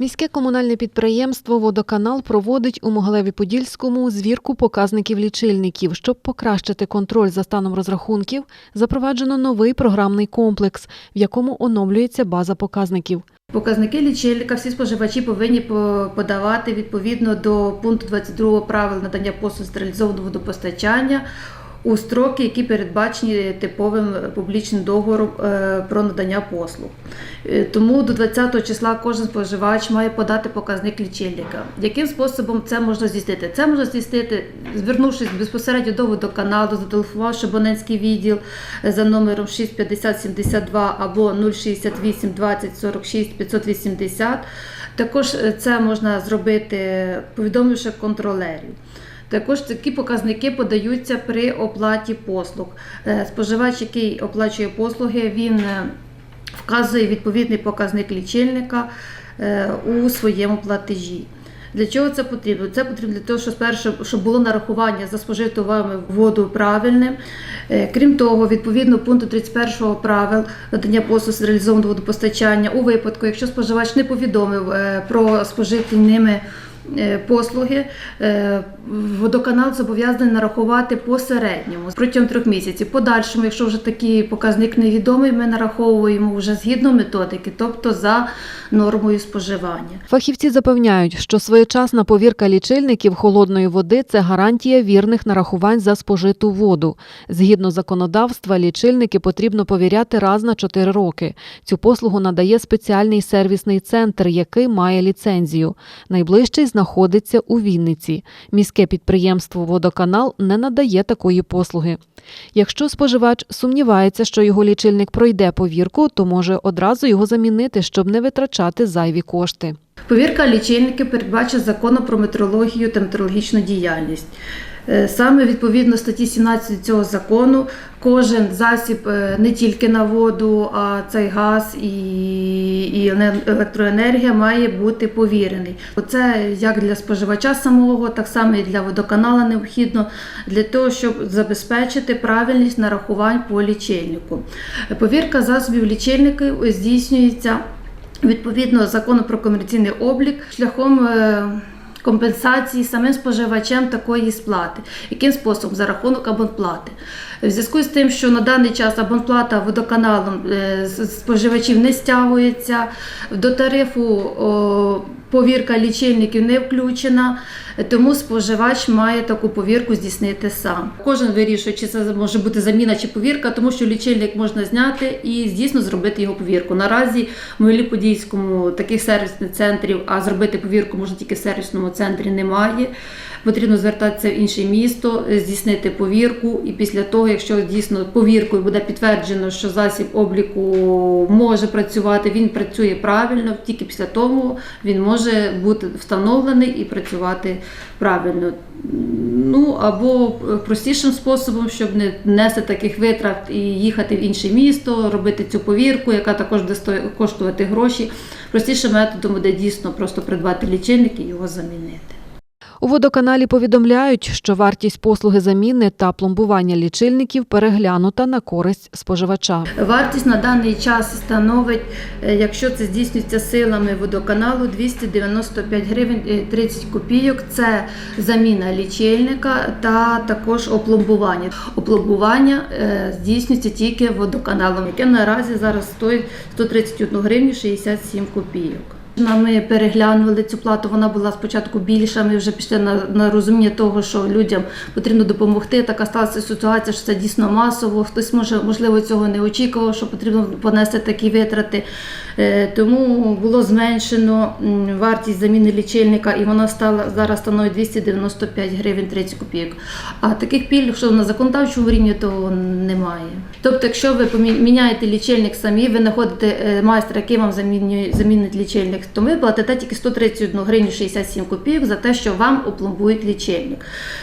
Міське комунальне підприємство Водоканал проводить у Могилеві-Подільському звірку показників лічильників. Щоб покращити контроль за станом розрахунків, запроваджено новий програмний комплекс, в якому оновлюється база показників. Показники лічильника всі споживачі повинні подавати відповідно до пункту 22 правил надання послуг стерилізованого водопостачання у строки, які передбачені типовим публічним договором е, про надання послуг. Е, Тому до 20 числа кожен споживач має подати показник лічильника. Яким способом це можна здійснити? Це можна здійснити, звернувшись безпосередньо до водоканалу, зателефонувавши абонентський відділ е, за номером 65072 або 068 20 46 580. Також це можна зробити, повідомивши контролерів. Також такі показники подаються при оплаті послуг. Е, Споживач, який оплачує послуги, він е, вказує відповідний показник лічильника е, у своєму платежі. Для чого це потрібно? Це потрібно для того, щоб спершу щоб було нарахування за спожиту вами воду правильним. Крім того, відповідно пункту 31 правил надання послуг з реалізованого водопостачання у випадку, якщо споживач не повідомив про спожиті ними послуги, е, водоканал зобов'язаний нарахувати по середньому протягом трьох місяців. Подальшому, якщо вже такий показник невідомий, ми нараховуємо вже згідно методики, тобто за нормою споживання. Фахівці запевняють, що своєчасна повірка лічильників холодної води це гарантія вірних нарахувань за спожиту воду. Згідно законодавства, лічильники потрібно повіряти раз на 4 роки. Цю послугу надає спеціальний сервісний центр, який має ліцензію. Найближчий знаходиться у Вінниці. Міське підприємство Водоканал не надає такої послуги. Якщо споживач сумнівається, що його лічильник пройде повірку, то може одразу його замінити, щоб не витрачати зайві кошти. Повірка лічильників передбачить законом про метрологію та метрологічну діяльність. Е, Саме відповідно статті 17 цього закону кожен засіб е, не тільки на воду, а цей газ і, і ене- електроенергія має бути повірений. Це як для споживача самого, так само і для водоканала необхідно для того, щоб забезпечити правильність нарахувань по лічильнику. Повірка засобів лічильників здійснюється відповідно закону про комерційний облік шляхом е, компенсації самим споживачем такої сплати. Яким способом? За рахунок абонплати. В зв'язку з тим, що на даний час абонплата водоканалом е, споживачів не стягується, до тарифу повірка лічильників не включена, тому споживач має таку повірку здійснити сам. Кожен вирішує, чи це може бути заміна чи повірка, тому що лічильник можна зняти і дійсно зробити його повірку. Наразі в Могилі-Подільському таких сервісних центрів, а зробити повірку можна тільки в сервісному центрі, немає. Потрібно звертатися в інше місто, здійснити повірку, і після того, якщо дійсно повіркою буде підтверджено, що засіб обліку може працювати, він працює правильно, тільки після того він може бути встановлений і працювати правильно. Ну або простішим способом, щоб не нести таких витрат і їхати в інше місто, робити цю повірку, яка також буде коштувати гроші. Простішим методом буде дійсно просто придбати лічильник і його замінити. Водоканалі повідомляють, що вартість послуги заміни та пломбування лічильників переглянута на користь споживача. Вартість на даний час становить, е, якщо це здійснюється силами водоканалу, 295 гривень е, 30 копійок. Це заміна лічильника та також опломбування. Опломбування е, здійснюється тільки водоканалом, яке наразі зараз стоїть 131 гривню 67 копійок. Ми переглянули цю плату, вона була спочатку більша. Ми вже пішли на, на розуміння того, що людям потрібно допомогти. Така сталася ситуація, що це дійсно масово. Хтось може можливо цього не очікував, що потрібно понести такі витрати. Е, Тому було зменшено вартість заміни лічильника, і вона стала зараз становить 295 гривень 30 копійок. А таких пільг, що на законодавчому рівні, то немає. Тобто, якщо ви міняєте лічильник самі, ви знаходите е, майстра, який вам замінює замінить лічильник, то ви платите тільки 131 гривню 67 копійок за те, що вам опломбують лічильник.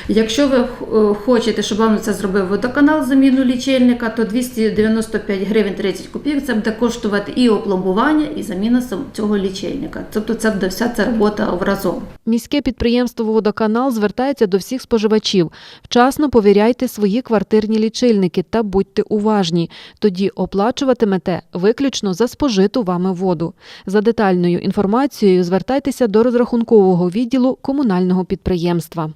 Якщо ви е, хочете, щоб вам це зробив водоканал заміну лічильника, то 295 гривень 30 копійок це буде коштувати і опломбування, і заміна цього лічильника. Тобто це буде вся ця робота разом. Міське підприємство Водоканал звертається до всіх споживачів. Вчасно повіряйте свої квартирні лічильники та будьте уважні. Тоді оплачуватимете виключно за спожиту вами воду. За детальною інформацією звертайтеся до розрахункового відділу комунального підприємства.